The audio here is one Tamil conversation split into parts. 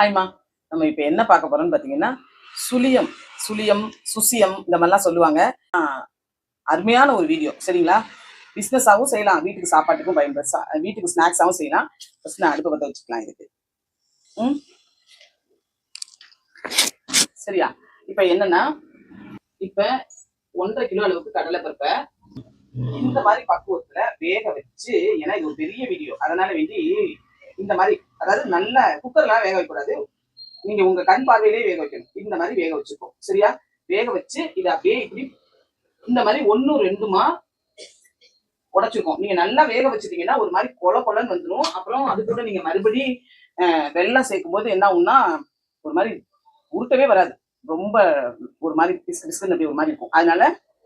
ஹாய்மா நம்ம இப்போ என்ன பார்க்க போறோம்னு பார்த்தீங்கன்னா சுழியம் சுழியம் சுசியம் இந்த மாதிரிலாம் சொல்லுவாங்க. அருமையான ஒரு வீடியோ சரிங்களா? பிஸ்னஸாகவும் செய்யலாம். வீட்டுக்கு சாப்பாட்டுக்கும் பயன்படுத்த வீட்டுக்கு ஸ்நாக்ஸாகவும் செய்யலாம். ஃபஸ்ட் நான் அடுப்பு பற்ற வச்சுக்கலாம் இதுக்கு. ம்? சரியா? இப்போ என்னன்னா இப்போ ஒன்றரை கிலோ அளவுக்கு கடலை பருப்பை இந்த மாதிரி பக்குவத்துல வேக வச்சு ஏன்னா இது ஒரு பெரிய வீடியோ அதனால வேண்டி இந்த மாதிரி அதாவது நல்ல குக்கர்லாம் வேக வைக்கக்கூடாது. நீங்க உங்க கண் பார்வையிலேயே வேக வைக்கணும். இந்த மாதிரி வேக வச்சுக்கோம் சரியா? வேக வச்சு இதை அப்படியே இப்படி இந்த மாதிரி ஒன்னு ரெண்டுமா உடச்சிருக்கோம் நீங்க நல்லா வேக வச்சிட்டீங்கன்னா ஒரு மாதிரி கொல கொலன்னு வந்துடும் அப்புறம் அது கூட நீங்க மறுபடி வெள்ளம் சேர்க்கும் போது என்ன ஆகும்னா ஒரு மாதிரி உருட்டவே வராது. ரொம்ப ஒரு மாதிரி பிசு பிசுன்னு அப்படி ஒரு மாதிரி இருக்கும். அதனால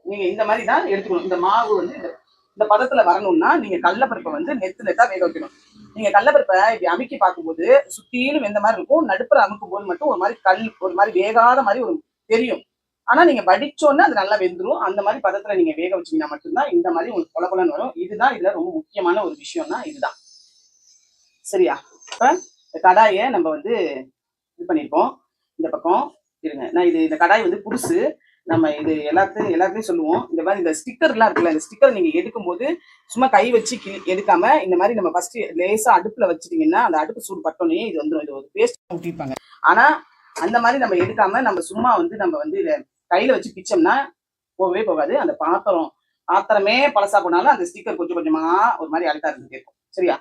நீங்க இந்த மாதிரி தான் எடுத்துக்கணும். இந்த மாவு வந்து இந்த இந்த பதத்துல வரணும்னா நீங்க கடலப்பருப்பை வந்து நெத்து நெத்தா வேக வைக்கணும். நீங்க கடலப்பருப்பை இப்படி அமுக்கி பார்க்கும்போது சுத்தியிலும் எந்த மாதிரி இருக்கும்? நடுப்புற அமுக்கும் போது மட்டும் ஒரு மாதிரி கல் ஒரு மாதிரி வேகாத மாதிரி ஒரு தெரியும். ஆனா நீங்க வடிச்சோன்னே அது நல்லா வெந்துரும். அந்த மாதிரி பதத்துல நீங்க வேக வச்சீங்கன்னா மட்டும்தான் இந்த மாதிரி உங்களுக்கு கொல கொலன்னு வரும். இதுதான் இதுல ரொம்ப முக்கியமான ஒரு விஷயம்னா இதுதான். சரியா? இப்ப இந்த கடாயை நம்ம வந்து இது பண்ணியிருக்கோம் இந்த பக்கம் இருங்க. நான் இது இந்த கடாய் வந்து புதுசு. நம்ம இது எல்லாத்தையும் எல்லாத்தையும் சொல்லுவோம். இந்த மாதிரி இந்த ஸ்டிக்கர்லாம் இருக்குல்ல இந்த ஸ்டிக்கர் நீங்க எடுக்கும்போது சும்மா கை வச்சு எடுக்காம இந்த மாதிரி நம்ம ஃபர்ஸ்ட் லேசா அடுப்புல வச்சிட்டீங்கன்னா அந்த அடுப்பு சூடு பட்டோன்னே இது வந்துடும் இது ஒரு பேஸ்ட் ஊட்டிருப்பாங்க ஆனா அந்த மாதிரி நம்ம எடுக்காம நம்ம சும்மா வந்து நம்ம வந்து இதை கையில வச்சு பிச்சோம்னா போகவே போகாது. அந்த பாத்திரம் பாத்திரமே பழசா போனாலும் அந்த ஸ்டிக்கர் கொஞ்சம் கொஞ்சமா ஒரு மாதிரி அழுத்தா இருந்துட்டு இருக்கும். சரியா?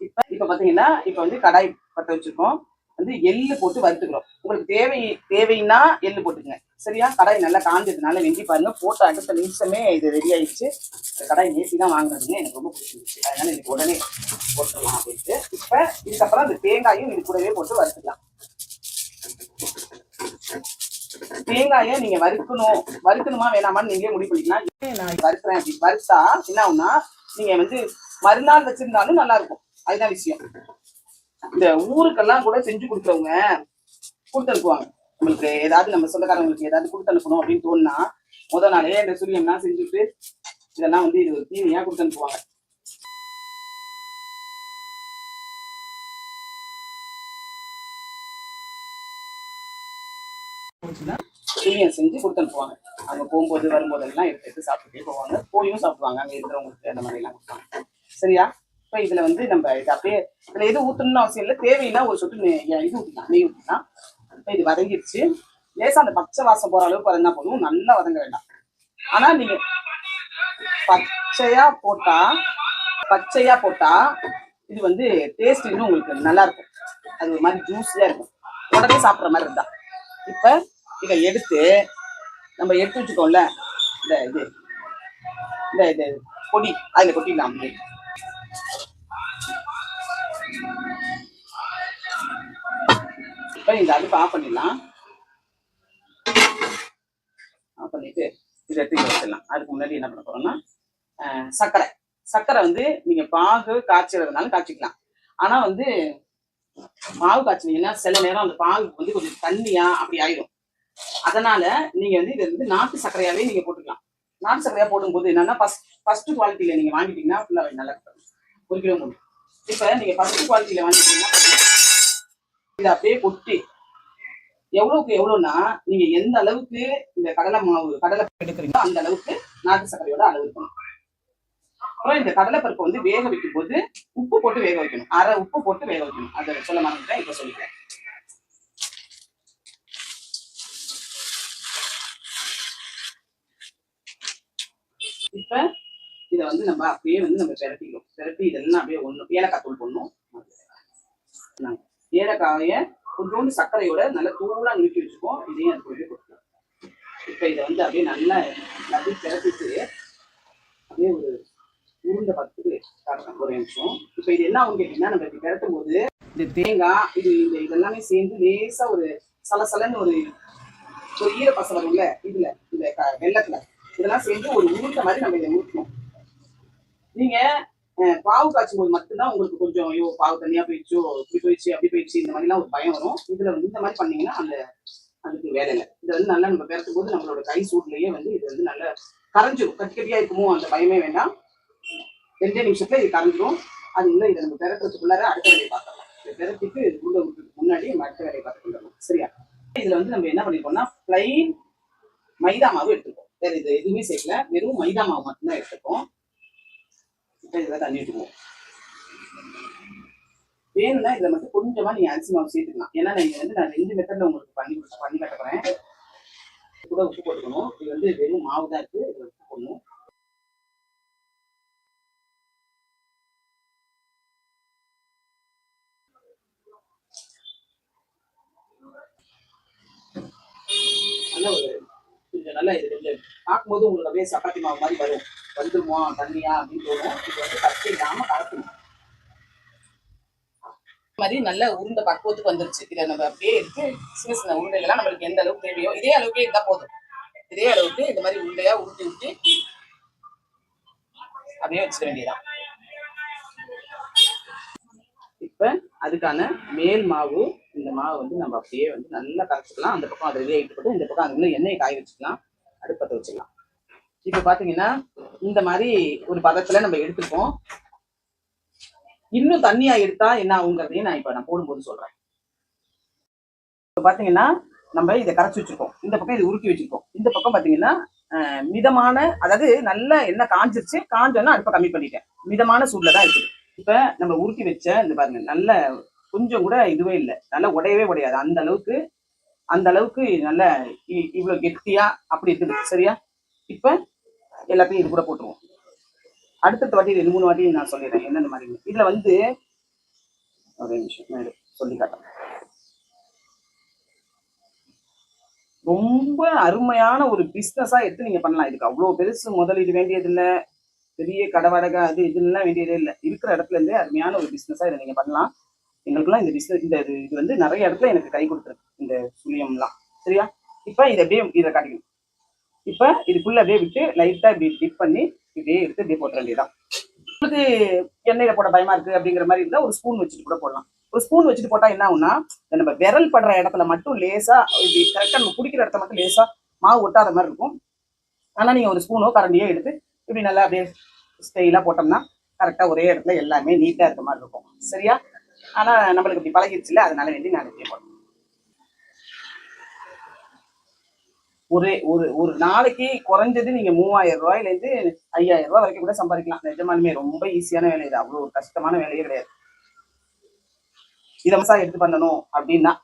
இப்ப இப்ப பாத்தீங்கன்னா இப்ப வந்து கடாய் பட்ட வச்சிருக்கோம். வந்து எள்ளு போட்டு வறுத்துக்கிறோம். உங்களுக்கு தேவை தேவைன்னா எள்ளு போட்டுக்கங்க. சரியா? கடாய் நல்லா காஞ்சதுனால வெந்தி பாருங்க. போட்டு அடுத்த நிமிஷமே இது ரெடி ஆயிடுச்சு. இந்த கடாய் நேசி தான் வாங்குறதுங்க. எனக்கு ரொம்ப பிடிச்சிருந்துச்சு. அதனால எனக்கு உடனே போட்டுடலாம் அப்படின்ட்டு. இப்ப இதுக்கப்புறம் அந்த தேங்காயும் இது கூடவே போட்டு வறுத்துக்கலாம். தேங்காயை நீங்க வறுக்கணும். வறுக்கணுமா வேணாமான்னு நீங்களே முடிவு பண்ணிக்கலாம். நான் வறுக்கிறேன் அப்படி. வறுத்தா என்ன ஆகுனா நீங்க வந்து மறுநாள் வச்சிருந்தாலும் நல்லா இருக்கும். அதுதான் விஷயம். இந்த ஊருக்கெல்லாம் கூட செஞ்சு கொடுக்குறவங்க கொடுத்து அனுப்புவாங்க. உங்களுக்கு ஏதாவது நம்ம சொந்தக்காரங்களுக்கு ஏதாவது கொடுத்து அனுப்பணும் அப்படின்னு தோணுனா முத நாளே இந்த சுரியம்லாம் செஞ்சுட்டு இதெல்லாம் வந்து இது ஒரு தீனியா கொடுத்து அனுப்புவாங்க. செஞ்சு கொடுத்து அனுப்புவாங்க. அங்க போகும்போது வரும்போதெல்லாம் எடுத்து எடுத்து சாப்பிட்டுட்டே போவாங்க. போயும் சாப்பிடுவாங்க. அங்க இருக்கிறவங்களுக்கு அந்த மாதிரி எல்லாம் கொடுப்பாங்க. சரியா? இப்போ இதுல வந்து நம்ம இது அப்படியே இதுல எது ஊற்றணும்னு அவசியம் இல்லை. தேவைன்னா ஒரு சொட்டு இது ஊற்றிக்கலாம் நெய் ஊற்றிக்கலாம் இப்போ இது வதங்கிடுச்சு லேசா அந்த பச்சை வாசம் போகிற அளவுக்கு வதங்கினா போதும். நல்லா வதங்க வேண்டாம். ஆனால் நீங்கள் பச்சையாக போட்டா பச்சையாக போட்டா இது வந்து டேஸ்ட் இன்னும் உங்களுக்கு நல்லா இருக்கும். அது ஒரு மாதிரி ஜூஸியாக இருக்கும். உடனே சாப்பிட்ற மாதிரி இருந்தா. இப்போ இதை எடுத்து நம்ம எடுத்து வச்சுக்கோம்ல. இந்த இது. இந்த இது பொடி. அதில் கொட்டிடலாம். அப்படின்னு இப்போ இந்த அடுப்பு ஆஃப் பண்ணிடலாம். ஆஃப் பண்ணிட்டு இதை எடுத்து வச்சிடலாம். அதுக்கு முன்னாடி என்ன பண்ண போறோம்னா சர்க்கரை. சர்க்கரை வந்து நீங்க பாகு காய்ச்சறதுனால காய்ச்சிக்கலாம். ஆனா வந்து மாவு காய்ச்சினீங்கன்னா சில நேரம் அந்த பாகு வந்து கொஞ்சம் தண்ணியா அப்படி ஆயிடும். அதனால நீங்க வந்து இதை வந்து நாட்டு சர்க்கரையாவே நீங்க போட்டுக்கலாம். நாட்டு சர்க்கரையா போடும்போது என்னன்னா ஃபர்ஸ்ட் ஃபர்ஸ்ட் குவாலிட்டியில நீங்க வாங்கிட்டீங்கன்னா ஃபுல்லா நல்லா இருக்கும். ஒரு கிலோ மூணு. இப்ப நீங்க ஃபர்ஸ்ட் குவாலிட்டியில வாங்கிட்டீங்கன்னா இதை அப்படியே கொட்டி எவ்வளவுக்கு எவ்வளவுனா நீங்க எந்த அளவுக்கு இந்த கடலை மாவு கடலை எடுக்கிறீங்களோ அந்த அளவுக்கு நாட்டு சர்க்கரையோட அளவு இருக்கணும். அப்புறம் இந்த கடலை வந்து வேக வைக்கும் போது உப்பு போட்டு வேக வைக்கணும். அரை உப்பு போட்டு வேக வைக்கணும். அதை சொல்ல மறந்துட்டேன் இப்ப சொல்லிக்கிறேன். இப்ப இத வந்து நம்ம அப்படியே வந்து நம்ம திரட்டிக்கிறோம் திரட்டி இதெல்லாம் அப்படியே ஒண்ணு ஏலக்காய் தூள் பண்ணும் நாங்க ஏலக்காய கொஞ்சோண்டு சர்க்கரையோட நல்லா தூளா நுணுக்கி வச்சுக்கோம் இதையும் அது கொஞ்சம் கொடுக்கலாம். இப்ப இதை வந்து அப்படியே நல்லா நல்லா பிரட்டிட்டு அப்படியே ஒரு உருண்டை பத்துக்கு கரெக்டாக ஒரு நிமிஷம். இப்ப இது என்ன ஆகும் கேட்டீங்கன்னா நம்ம இப்படி பிரட்டும் போது இந்த தேங்காய் இது இந்த இதெல்லாமே சேர்ந்து லேசா ஒரு சலசலன்னு ஒரு ஒரு பசலம் வரும்ல இதுல இந்த வெள்ளத்தில் வெள்ளத்துல. இதெல்லாம் சேர்ந்து ஒரு உருண்டை மாதிரி நம்ம இதை ஊற்றணும் நீங்க பாவு காய்ச்சும் போது மட்டும்தான் உங்களுக்கு கொஞ்சம் ஐயோ பாவு தனியா போயிடுச்சோ இப்படி போயிடுச்சு அப்படி போயிடுச்சு இந்த மாதிரிலாம் ஒரு பயம் வரும். இதுல வந்து இந்த மாதிரி பண்ணீங்கன்னா அந்த அதுக்கு வேலை இல்லை. இது வந்து நல்லா நம்ம பெறட்டும் போது நம்மளோட கை சூட்லயே வந்து இது வந்து நல்லா கரைஞ்சிரும். கட்டி கட்டியா இருக்குமோ அந்த பயமே வேண்டாம். ரெண்டே நிமிஷத்துல இது கரைஞ்சிரும். அது உள்ள இதை நம்ம பிறக்கிறதுக்குள்ளார அடுத்த வேலையை பார்க்கலாம் இது உள்ள முன்னாடி நம்ம அடுத்த வேலையை பார்த்துக்கலாம் சரியா? இதுல வந்து நம்ம என்ன பண்ணிருக்கோம்னா பிளைன் மைதா மாவு எடுத்துக்கோம் வேற இது எதுவுமே சேர்க்கல. வெறும் மைதா மாவு மட்டும்தான் எடுத்துக்கோம் இப்போ இதில் தண்ணி விட்டுக்குவோம் வேணும்னா இதில் மட்டும் கொஞ்சமாக நீங்கள் அரிசி மாவு சேர்த்துக்கலாம். ஏன்னா நீங்கள் வந்து நான் ரெண்டு மெத்தடில் உங்களுக்கு பண்ணி கொடுத்து பண்ணி கட்ட போறேன். கூட உப்பு போட்டுக்கணும். இது வந்து வெறும் மாவு தான் இருக்குது இதில் உப்பு போடணும். நல்ல ஒரு கொஞ்சம் நல்லா இது கொஞ்சம் பார்க்கும்போது உங்களுக்கு அப்படியே சப்பாத்தி மாவு மாதிரி வரும். வந்துருமோ தண்ணியா அப்படின்னு தோணும் இது வந்து கட்டி இல்லாமல் கலக்கணும் மாதிரி நல்ல உருண்டை பக்குவத்துக்கு வந்துருச்சு. இதை நம்ம அப்படியே எடுத்து சின்ன சின்ன உருண்டைகள்லாம் நம்மளுக்கு எந்த அளவுக்கு தேவையோ இதே அளவுக்கு இருந்தா போதும். இதே அளவுக்கு இந்த மாதிரி உருண்டையா உருட்டி விட்டு அப்படியே வச்சுக்க வேண்டியதான் இப்ப அதுக்கான மேல் மாவு இந்த மாவு வந்து நம்ம அப்படியே வந்து நல்லா கரைச்சிக்கலாம். அந்த பக்கம் அதை ரெடி ஆகிட்டு போட்டு இந்த பக்கம் அதுக்குள்ள எண்ணெயை காய வச்சுக்கலாம். அடுப்பத்தை வச்சுக்கலாம் இப்ப பாத்தீங்கன்னா இந்த மாதிரி ஒரு பதத்துல நம்ம எடுத்துப்போம். இன்னும் தண்ணியா எடுத்தா என்ன ஆகுங்கிறதையும் நான் இப்ப நான் போடும்போது சொல்றேன். இப்ப பாத்தீங்கன்னா நம்ம இதை கரைச்சி வச்சிருக்கோம். இந்த பக்கம் இது உருக்கி வச்சிருக்கோம். இந்த பக்கம் பாத்தீங்கன்னா மிதமான அதாவது நல்லா எண்ணெய் காஞ்சிருச்சு. காஞ்சோன்னா அடுப்பை கம்மி பண்ணிட்டேன். மிதமான சூட்ல தான் இருக்குது. இப்ப நம்ம உருக்கி வச்ச இந்த பாருங்க நல்ல கொஞ்சம் கூட இதுவே இல்லை. நல்லா உடையவே உடையாது. அந்த அளவுக்கு அந்த அளவுக்கு நல்ல இ- இவ்வளவு கெட்டியா அப்படி இருக்குது. சரியா? இப்ப எல்லாத்தையும் இது கூட போட்டுருவோம். அடுத்தடுத்த வாட்டி ரெண்டு மூணு வாட்டி நான் சொல்லிடுறேன். என்னென்ன மாதிரி? இதுல வந்து ஒரே நிமிஷம் நான் சொல்லி காட்டுறேன். ரொம்ப அருமையான ஒரு பிஸ்னஸாக எடுத்து நீங்க பண்ணலாம். இதுக்கு அவ்வளவு பெருசு முதலீடு வேண்டியது இல்ல பெரிய கடை வாடகை அது இதுலாம் வேண்டியதே இல்லை. இருக்கிற இடத்துல இருந்தே அருமையான ஒரு பிஸ்னஸாக இதை நீங்க பண்ணலாம். எங்களுக்குலாம் இந்த பிஸ்னஸ் இந்த இது இது வந்து நிறைய இடத்துல எனக்கு கை கொடுத்துருக்கு இந்த சுழியம்லாம். சரியா? இப்ப இதை அப்படியே இதை காட்டிக்கணும். இப்போ இதுக்குள்ள அப்படியே விட்டு லைட்டா இப்படி டிப் பண்ணி இப்படியே எடுத்து இப்படியே போட்ட வேண்டியதான் உங்களுக்கு எண்ணெயில போட பயமா இருக்கு அப்படிங்கிற மாதிரி இருந்தா ஒரு ஸ்பூன் வச்சுட்டு கூட போடலாம். ஒரு ஸ்பூன் வச்சுட்டு போட்டா என்ன ஆகும்னா நம்ம விரல் படுற இடத்துல மட்டும் லேசா இப்படி கரெக்டா நம்ம குடிக்கிற இடத்துல மட்டும் லேசா மாவு ஒட்டாத மாதிரி இருக்கும். ஆனா நீங்க ஒரு ஸ்பூனோ கரண்டியோ எடுத்து இப்படி நல்லா அப்படியே ஸ்டைலாக போட்டோம்னா கரெக்டா ஒரே இடத்துல எல்லாமே நீட்டா இருக்க மாதிரி இருக்கும். சரியா? ஆனா நம்மளுக்கு இப்படி பழகிடுச்சுல அதனால வேண்டி நான் இப்படி போடணும் ஒரு ஒரு ஒரு நாளைக்கு குறைஞ்சது நீங்க மூவாயிரம் ரூபாயில இருந்து ஐயாயிரம் ரூபாய் வரைக்கும் கூட சம்பாதிக்கலாம். நிஜமாலுமே ரொம்ப ஈஸியான வேலை இது. அவ்வளவு ஒரு கஷ்டமான வேலையே கிடையாது. இதை மசா எடுத்து பண்ணணும் அப்படின்னா.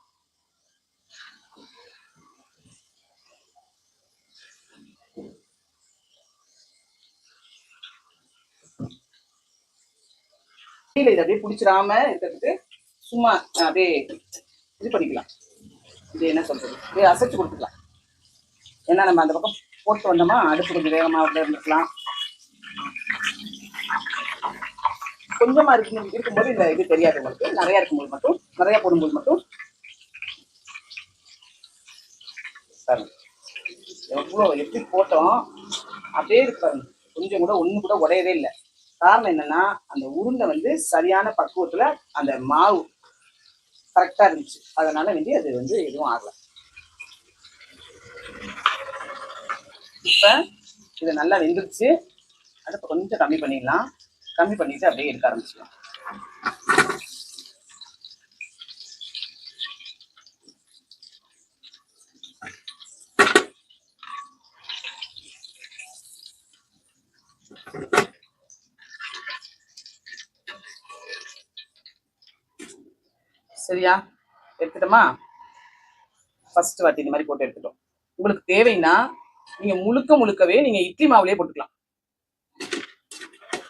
இல்ல இதை அப்படியே பிடிச்சிடாம இருக்கிறதுக்கு சும்மா அப்படியே இது பண்ணிக்கலாம். இது என்ன சொல்றது? அப்படியே அசைச்சு கொடுத்துக்கலாம். ஏன்னா நம்ம அந்த பக்கம் போட்டு வந்தோமா அடுப்பு கொஞ்சம் வேகமாக இருந்துக்கலாம். கொஞ்சமா இருக்கு இருக்கும்போது இந்த இது தெரியாது உங்களுக்கு. நிறைய இருக்கும்போது மட்டும் நிறைய போடும்போது மட்டும். பாருங்க. எவ்வளோ எப்படி போட்டோம் அப்படியே இருக்கு பாருங்க. கொஞ்சம் கூட ஒன்று கூட உடையவே இல்லை. காரணம் என்னன்னா அந்த உருண்டை வந்து சரியான பக்குவத்துல அந்த மாவு கரெக்டா இருந்துச்சு. அதனால வேண்டி அது வந்து எதுவும் ஆகலை. இப்போ இது நல்லா வெந்துருச்சு. அடுப்பு கொஞ்சம் கம்மி பண்ணிடலாம். கம்மி பண்ணிட்டு அப்படியே எடுக்க ஆரம்பிச்சிடலாம். சரியா? எடுத்துட்டோமா? ஃபர்ஸ்ட் வாட்டி இந்த மாதிரி போட்டு எடுத்துட்டோம். உங்களுக்கு தேவைன்னா நீங்க முழுக்க முழுக்கவே நீங்க இட்லி மாவுலயே போட்டுக்கலாம்.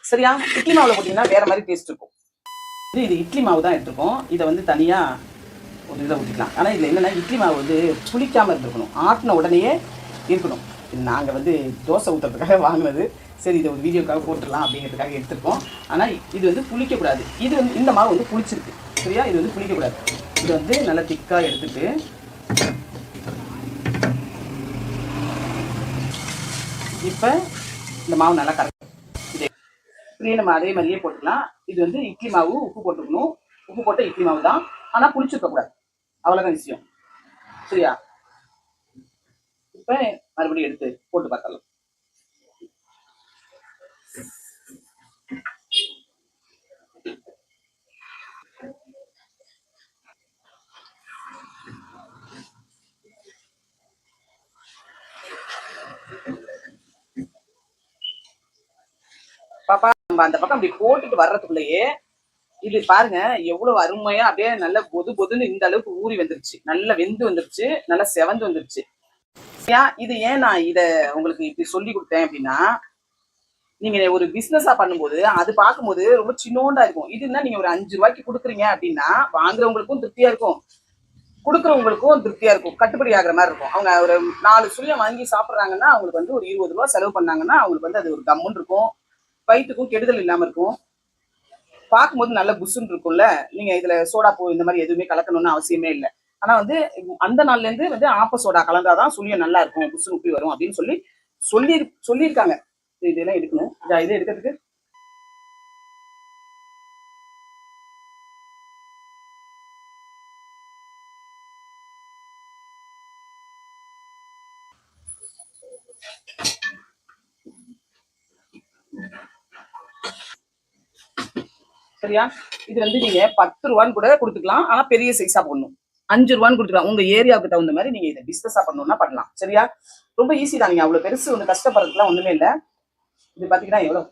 சரியா? இட்லி மாவுல போட்டீங்கன்னா வேற மாதிரி டேஸ்ட் இருக்கும். இது இது இட்லி மாவு தான் எடுத்துருக்கோம். இதை வந்து தனியா ஒரு இதை ஊற்றிக்கலாம் ஆனால் இதில் என்னன்னா இட்லி மாவு வந்து புளிக்காமல் இருந்திருக்கணும். ஆட்டின உடனேயே இருக்கணும். நாங்கள் வந்து தோசை ஊற்றுறதுக்காக வாங்கினது. சரி இதை ஒரு வீடியோக்காக போட்டுடலாம் அப்படிங்கிறதுக்காக எடுத்துருக்கோம். ஆனால் இது வந்து புளிக்கக்கூடாது இது வந்து இந்த மாவு வந்து புளிச்சிருக்கு. சரியா? இது வந்து புளிக்கக்கூடாது இது வந்து நல்லா திக்காக எடுத்துகிட்டு இப்போ இந்த மாவு நல்லா கரெக்ட் இதே இப்படியே நம்ம அதே மாதிரியே போட்டுக்கலாம். இது வந்து இட்லி மாவு உப்பு போட்டுக்கணும். உப்பு போட்ட இட்லி மாவு தான். ஆனால் புளிச்சிருக்க கூடாது. அவ்வளோதான் விஷயம். சரியா? இப்போ மறுபடியும் எடுத்து போட்டு பார்க்கலாம் நம்ம அந்த பக்கம் அப்படி போட்டுட்டு வர்றதுக்குள்ளேயே இது பாருங்க எவ்வளவு அருமையா அப்படியே நல்ல பொது பொதுன்னு இந்த அளவுக்கு ஊறி வந்துருச்சு. நல்லா வெந்து வந்துருச்சு நல்லா செவந்து வந்துருச்சு. ஏன் இது ஏன் நான் இத உங்களுக்கு இப்படி சொல்லி கொடுத்தேன் அப்படின்னா நீங்க ஒரு பிசினஸா பண்ணும்போது அது பார்க்கும்போது ரொம்ப சின்னோண்டா இருக்கும். இதுன்னா நீங்க ஒரு அஞ்சு ரூபாய்க்கு கொடுக்குறீங்க அப்படின்னா வாங்குறவங்களுக்கும் திருப்தியா இருக்கும். கொடுக்குறவங்களுக்கும் திருப்தியா இருக்கும். கட்டுப்படி ஆகிற மாதிரி இருக்கும். அவங்க ஒரு நாலு சுழியம் வாங்கி சாப்பிட்றாங்கன்னா அவங்களுக்கு வந்து ஒரு இருபது ரூபா செலவு பண்ணாங்கன்னா அவங்களுக்கு வந்து அது ஒரு கம்முன்னு இருக்கும். வயிற்றுக்கும் கெடுதல் இல்லாமல் இருக்கும். பார்க்கும்போது நல்ல புஷ்ஷுன்னு இருக்கும்ல. நீங்க இதுல சோடா பூ இந்த மாதிரி எதுவுமே கலக்கணும்னு அவசியமே இல்லை. ஆனா வந்து அந்த நாள்ல இருந்து வந்து ஆப்ப சோடா கலந்தாதான் சுழியம் நல்லா இருக்கும் புஷ்ஷு உப்பி வரும் அப்படின்னு சொல்லி சொல்லி சொல்லியிருக்காங்க. இதெல்லாம் எடுக்கணும். இதை எடுக்கிறதுக்கு சரியா? இது வந்து நீங்க பத்து ரூபான்னு கூட கொடுத்துக்கலாம். ஆனா பெரிய சைஸா போடணும். அஞ்சு ரூபான்னு கொடுத்துக்கலாம். உங்க ஏரியாவுக்கு தகுந்த மாதிரி நீங்க இதை பிசினஸா பண்ணணும்னா பண்ணலாம். சரியா? ரொம்ப ஈஸி தான். நீங்க அவ்வளவு பெருசு ஒண்ணு கஷ்டப்படுறதுலாம் ஒண்ணுமே இல்ல. இது பாத்தீங்கன்னா எவ்வளவு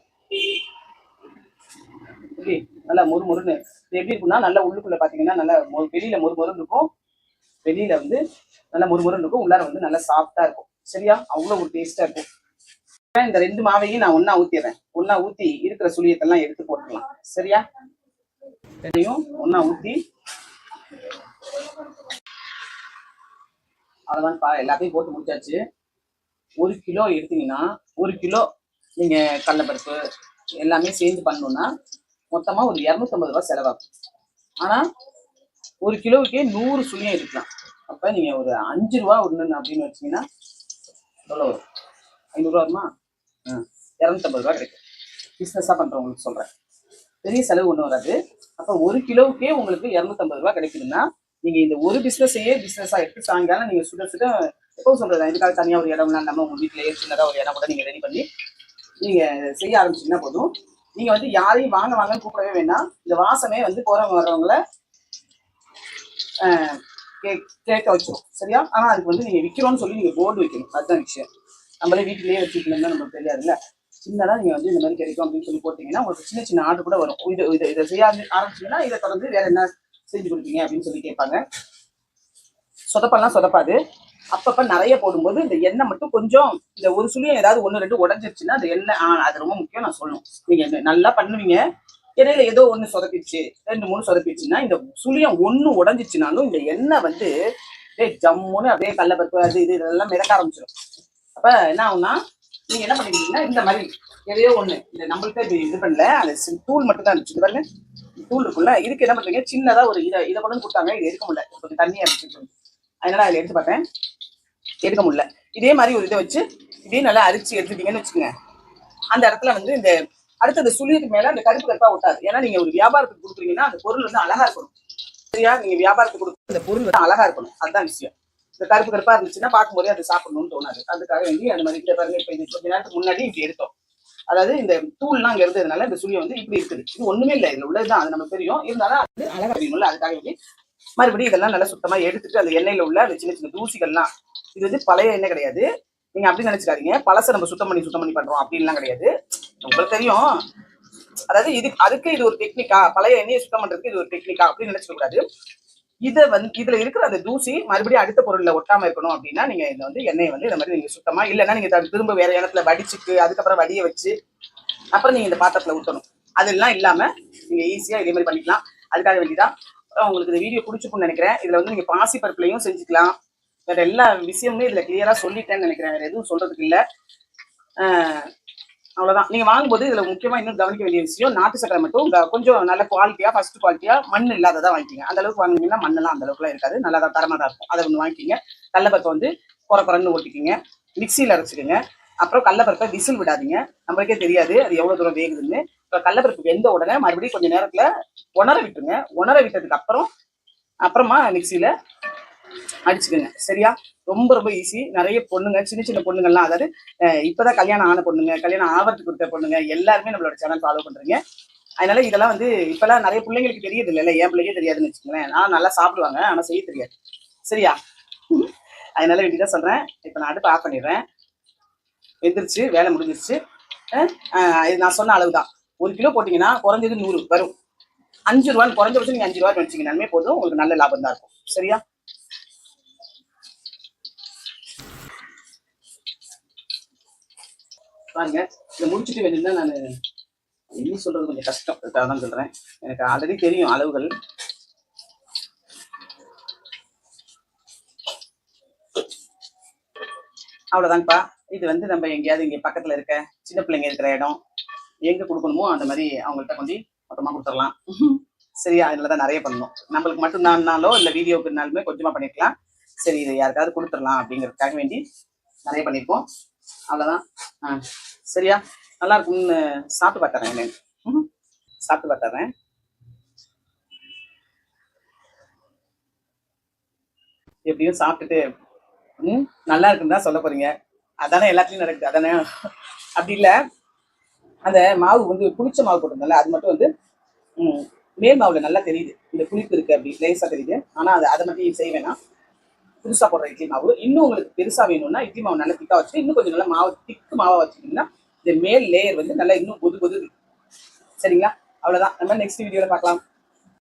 ஓகே நல்லா மொறு மொறுன்னு. இது எப்படி இருக்குன்னா நல்லா உள்ளுக்குள்ள பாத்தீங்கன்னா நல்லா வெளியில மொறு மொறுன்னு இருக்கும். வெளியில வந்து நல்லா மொறு மொறுன்னு இருக்கும். உள்ளார வந்து நல்லா சாஃப்டா இருக்கும். சரியா? அவ்வளவு ஒரு டேஸ்டா இருக்கும். இந்த ரெண்டு மாவையும் நான் ஒன்னா ஊத்திடுறேன். ஒன்னா ஊத்தி இருக்கிற சுழியத்தெல்லாம் எடுத்து போட்டுக்கலாம். சரியா? ரெண்டையும் ஒன்னா ஊத்தி. அவ்வளவுதான்ப்பா எல்லாத்தையும் போட்டு முடிச்சாச்சு. ஒரு கிலோ எடுத்தீங்கன்னா ஒரு கிலோ நீங்க கடலப்பருப்பு எல்லாமே சேர்ந்து பண்ணணும்னா மொத்தமா ஒரு இரநூத்தம்பது ரூபாய் செலவாகும். ஆனா ஒரு கிலோவுக்கே நூறு சுழியம் எடுக்கலாம். அப்ப நீங்க ஒரு அஞ்சு ரூபா ஒண்ணு அப்படின்னு வச்சீங்கன்னா எவ்வளோ வரும்? ஐநூறுரூவா வருமா? இரநூத்தம்பது ரூபா கிடைக்கும். பிஸ்னஸாக பண்ணுறவங்களுக்கு சொல்கிறேன் பெரிய செலவு ஒன்றும் வராது. அப்போ ஒரு கிலோவுக்கே உங்களுக்கு இரநூத்தம்பது ரூபா கிடைக்குதுன்னா நீங்கள் இந்த ஒரு பிஸ்னஸையே பிஸ்னஸாக எடுத்து சாயங்காலம் நீங்கள் சுட சுட எப்போ சொல்கிறது இதுக்காக தனியாக ஒரு இடம்லாம் நம்ம உங்கள் வீட்டிலேயே சின்னதாக ஒரு இடம் கூட நீங்கள் ரெடி பண்ணி நீங்கள் செய்ய ஆரம்பிச்சீங்கன்னா போதும். நீங்கள் வந்து யாரையும் வாங்க வாங்கன்னு கூப்பிடவே வேண்டாம். இந்த வாசமே வந்து போகிறவங்க வர்றவங்கள கேட்க வச்சிரும். சரியா? ஆனால் அதுக்கு வந்து நீங்கள் விற்கிறோன்னு சொல்லி நீங்கள் போர்டு வைக்கணும். அதுதான் விஷயம். நம்மளே வீட்டிலேயே வச்சுக்கணும்னா நமக்கு தெரியாதுல்ல? சின்னதா நீங்க வந்து இந்த மாதிரி கிடைக்கும் அப்படின்னு சொல்லி போட்டீங்கன்னா உங்களுக்கு சின்ன சின்ன ஆர்டர் கூட வரும். இது இதை இதை செய்ய ஆரம்பிச்சீங்கன்னா இதை தொடர்ந்து வேற என்ன செஞ்சு கொடுப்பீங்க அப்படின்னு சொல்லி கேட்பாங்க. சொதப்பெல்லாம் சொதப்பாது. அப்பப்ப நிறைய போடும்போது இந்த எண்ணெய் மட்டும் கொஞ்சம் இந்த ஒரு சுழியம் ஏதாவது ஒன்று ரெண்டு உடஞ்சிருச்சுன்னா அந்த எண்ணெய் அது ரொம்ப முக்கியம் நான் சொல்லணும். நீங்க என்ன- நல்லா பண்ணுவீங்க. இடையில ஏதோ ஒன்று சொதப்பிடுச்சு ரெண்டு மூணு சொதப்பிடுச்சுன்னா இந்த சுழியம் ஒன்று உடஞ்சிச்சுனாலும் இந்த எண்ணெய் வந்து அப்படியே ஜம்முன்னு அப்படியே கடலப்பருப்பு அது இது இதெல்லாம் மிதக்க ஆரம்பிச்சிடும் அப்ப என்ன ஆகும்னா நீங்க என்ன பண்ணிருக்கீங்கன்னா இந்த மாதிரி எதையோ ஒண்ணு இந்த நம்மள்கிட்ட இது இது பண்ணல அந்த தூள் மட்டும் தான் இருந்துச்சு. இது தூள் இருக்குல்ல இதுக்கு என்ன பண்றீங்க சின்னதா ஒரு இதை இதை கொண்டு கொடுத்தாங்க இது எடுக்க முடியல. கொஞ்சம் தண்ணியா இருந்துச்சு அதனால அதில் எடுத்து பார்த்தேன். எடுக்க முடியல. இதே மாதிரி ஒரு இதை வச்சு இதே நல்லா அரிச்சு எடுத்துட்டீங்கன்னு வச்சுக்கோங்க. அந்த இடத்துல வந்து இந்த அடுத்த இந்த சுழியத்துக்கு மேல அந்த கருப்பு கருப்பா ஒட்டாது. ஏன்னா நீங்க ஒரு வியாபாரத்துக்கு கொடுக்குறீங்கன்னா அந்த பொருள் வந்து அழகா இருக்கணும். சரியா? நீங்க வியாபாரத்துக்கு கொடுக்குற அந்த பொருள் வந்து அழகா இருக்கணும். அதுதான் விஷயம். இந்த கருப்பு கருப்பா இருந்துச்சுன்னா பார்க்கும்போதே அது சாப்பிடணும்னு தோணாது. அதுக்காக வேண்டி அந்த மாதிரி இந்த பாருங்க இப்போ இது கொஞ்ச நேரத்துக்கு முன்னாடி இப்படி எடுத்தோம். அதாவது இந்த தூள்லாம் அங்கே இருந்ததுனால இந்த சுழியம் வந்து இப்படி இருக்குது. இது ஒண்ணுமே இல்லை இதுல உள்ளதுதான் அது நமக்கு தெரியும். இருந்தாலும் அது அழகா தெரியணும்ல அதுக்காக வேண்டி மறுபடியும் இதெல்லாம் நல்லா சுத்தமா எடுத்துட்டு அந்த எண்ணெயில உள்ள அந்த சின்ன சின்ன தூசிகள்லாம். இது வந்து பழைய எண்ணெய் கிடையாது. நீங்க அப்படி நினைச்சுக்காதீங்க. பழசை நம்ம சுத்தம் பண்ணி சுத்தம் பண்ணி பண்றோம் அப்படின்லாம் கிடையாது. உங்களுக்கு தெரியும். அதாவது இது அதுக்கு இது ஒரு டெக்னிக்கா பழைய எண்ணெயை சுத்தம் பண்றதுக்கு இது ஒரு டெக்னிக்கா அப்படின்னு நினைச்சுக்கூடாது இதை வந்து இதுல இருக்கிற அந்த தூசி மறுபடியும் அடுத்த பொருள்ல ஒட்டாம இருக்கணும் அப்படின்னா நீங்க இதை வந்து எண்ணெயை வந்து இந்த மாதிரி நீங்க சுத்தமா இல்லைன்னா நீங்க திரும்ப வேற இடத்துல வடிச்சுட்டு அதுக்கப்புறம் வடிய வச்சு அப்புறம் நீங்க இந்த பாத்திரத்துல ஊற்றணும் அதெல்லாம் இல்லாம நீங்க ஈஸியா இதே மாதிரி பண்ணிக்கலாம். அதுக்காக வேண்டிதான். அப்புறம் உங்களுக்கு இந்த வீடியோ பிடிச்சிருக்கும்னு நினைக்கிறேன். இதுல வந்து நீங்க பாசி பருப்புலையும் செஞ்சுக்கலாம். வேற எல்லா விஷயமுமே இதுல கிளியரா சொல்லிட்டேன்னு நினைக்கிறேன். வேற எதுவும் சொல்றதுக்கு இல்லை. ஆஹ் அவ்வளவுதான். நீங்க வாங்கும்போது இதுல முக்கியமா இன்னும் கவனிக்க வேண்டிய விஷயம் நாட்டு சக்கரை மட்டும் கொஞ்சம் நல்ல குவாலிட்டியா ஃபர்ஸ்ட் குவாலிட்டியா மண் இல்லாததான் வாங்கிக்கிங்க. அந்த அளவுக்கு வாங்கினீங்கன்னா மண்ணெல்லாம் அந்த அளவுக்குலாம் இருக்காது. நல்லா தான் தரமாக தான் இருக்கும். அதை ஒன்று வாங்கிக்கிங்க. கடலப்பருப்பை வந்து குறை குறைன்னு ஓட்டிக்கிங்க. மிக்சியில் அரைச்சிக்கோங்க. அப்புறம் கடலப்பருப்பை விசில் விடாதீங்க. நம்மளுக்கே தெரியாது அது எவ்வளோ தூரம் வேகுதுன்னு. இப்போ கடலப்பருப்பு வெந்த உடனே மறுபடியும் கொஞ்சம் நேரத்தில் உணர விட்டுருங்க. உணர விட்டதுக்கு அப்புறம் அப்புறமா மிக்சியில் அடிச்சுக்கோங்க. சரியா? ரொம்ப ரொம்ப ஈஸி நிறைய பொண்ணுங்க சின்ன சின்ன பொண்ணுங்கள்லாம் அதாவது இப்போதான் இப்பதான் கல்யாணம் ஆன பொண்ணுங்க கல்யாணம் ஆவரத்துக்கு கொடுத்த பொண்ணுங்க எல்லாருமே நம்மளோட சேனல் ஃபாலோ பண்றீங்க. அதனால இதெல்லாம் வந்து இப்பெல்லாம் நிறைய பிள்ளைங்களுக்கு தெரியுது இல்லைல்ல? என் பிள்ளைக்கே தெரியாதுன்னு வச்சுக்கோங்களேன். நான் நல்லா சாப்பிடுவாங்க. ஆனால் செய்ய தெரியாது. சரியா? அதனால வேண்டிதான் சொல்றேன். இப்போ நான் அடுப்பு ஆஃப் பண்ணிடுறேன். எந்திரிச்சு வேலை முடிஞ்சிருச்சு. இது நான் சொன்ன அளவு தான் ஒரு கிலோ போட்டிங்கன்னா குறைஞ்சது நூறு வரும். அஞ்சு ரூபான்னு குறைஞ்சபட்சம் நீங்கள் அஞ்சு ரூபா வச்சிங்கனாலுமே போதும். உங்களுக்கு நல்ல லாபம் தான் இருக்கும். சரியா? பாருங்க. இதை முடிச்சுட்டு வேணும்னா நான் என்ன சொல்றது? கொஞ்சம் கஷ்டம். அதுக்காக தான் சொல்றேன். எனக்கு ஆல்ரெடி தெரியும் அளவுகள். அவ்வளோதாங்கப்பா இது வந்து நம்ம எங்கேயாவது இங்கே பக்கத்தில் இருக்க சின்ன பிள்ளைங்க இருக்கிற இடம். எங்கே கொடுக்கணுமோ அந்த மாதிரி அவங்கள்ட்ட கொண்டு மொத்தமாக கொடுத்துடலாம். சரியா? அதில் தான் நிறைய பண்ணணும். நம்மளுக்கு மட்டும் நாலோ இல்லை வீடியோக்குனாலுமே கொஞ்சமாக பண்ணிருக்கலாம். சரி இதை யாருக்காவது கொடுத்துடலாம் அப்படிங்கிறதுக்காக வேண்டி நிறைய பண்ணியிருக்கோம் அவ்வளோதான் ஆ. சரியா? நல்லா இருக்கும்னு சாப்பிட்டு பார்த்துறேன் என்னன்னு சாப்பிட்டு பார்த்துறேன். எப்படியும் சாப்பிட்டுட்டு ம் நல்லா இருக்குன்னு தான் சொல்ல போறீங்க. அதானே எல்லாத்துலயும் நடக்குது அதானே? அப்படி இல்லை. அந்த மாவு வந்து புளிச்ச மாவு போட்டிருந்தால அது மட்டும் வந்து மேல் மாவுல நல்லா தெரியுது. இந்த புளிப்பு இருக்கு அப்படி லேசா தெரியுது. ஆனா அது அதை மட்டும் செய்ய வேணாம். புதுசா போடுற இட்லி மாவு. இன்னும் உங்களுக்கு பெருசா வேணும்னா இட்லி மாவு நல்லா திக்கா வச்சுட்டு இன்னும் கொஞ்சம் நல்லா மாவு திக்கு மாவா வச்சுக்கிட்டீங்கன்னா இந்த மேல் லேயர் வந்து நல்லா இன்னும் பொது பொது சரிங்களா? அவ்வளவுதான். நம்ம நெக்ஸ்ட் வீடியோல பார்க்கலாம்.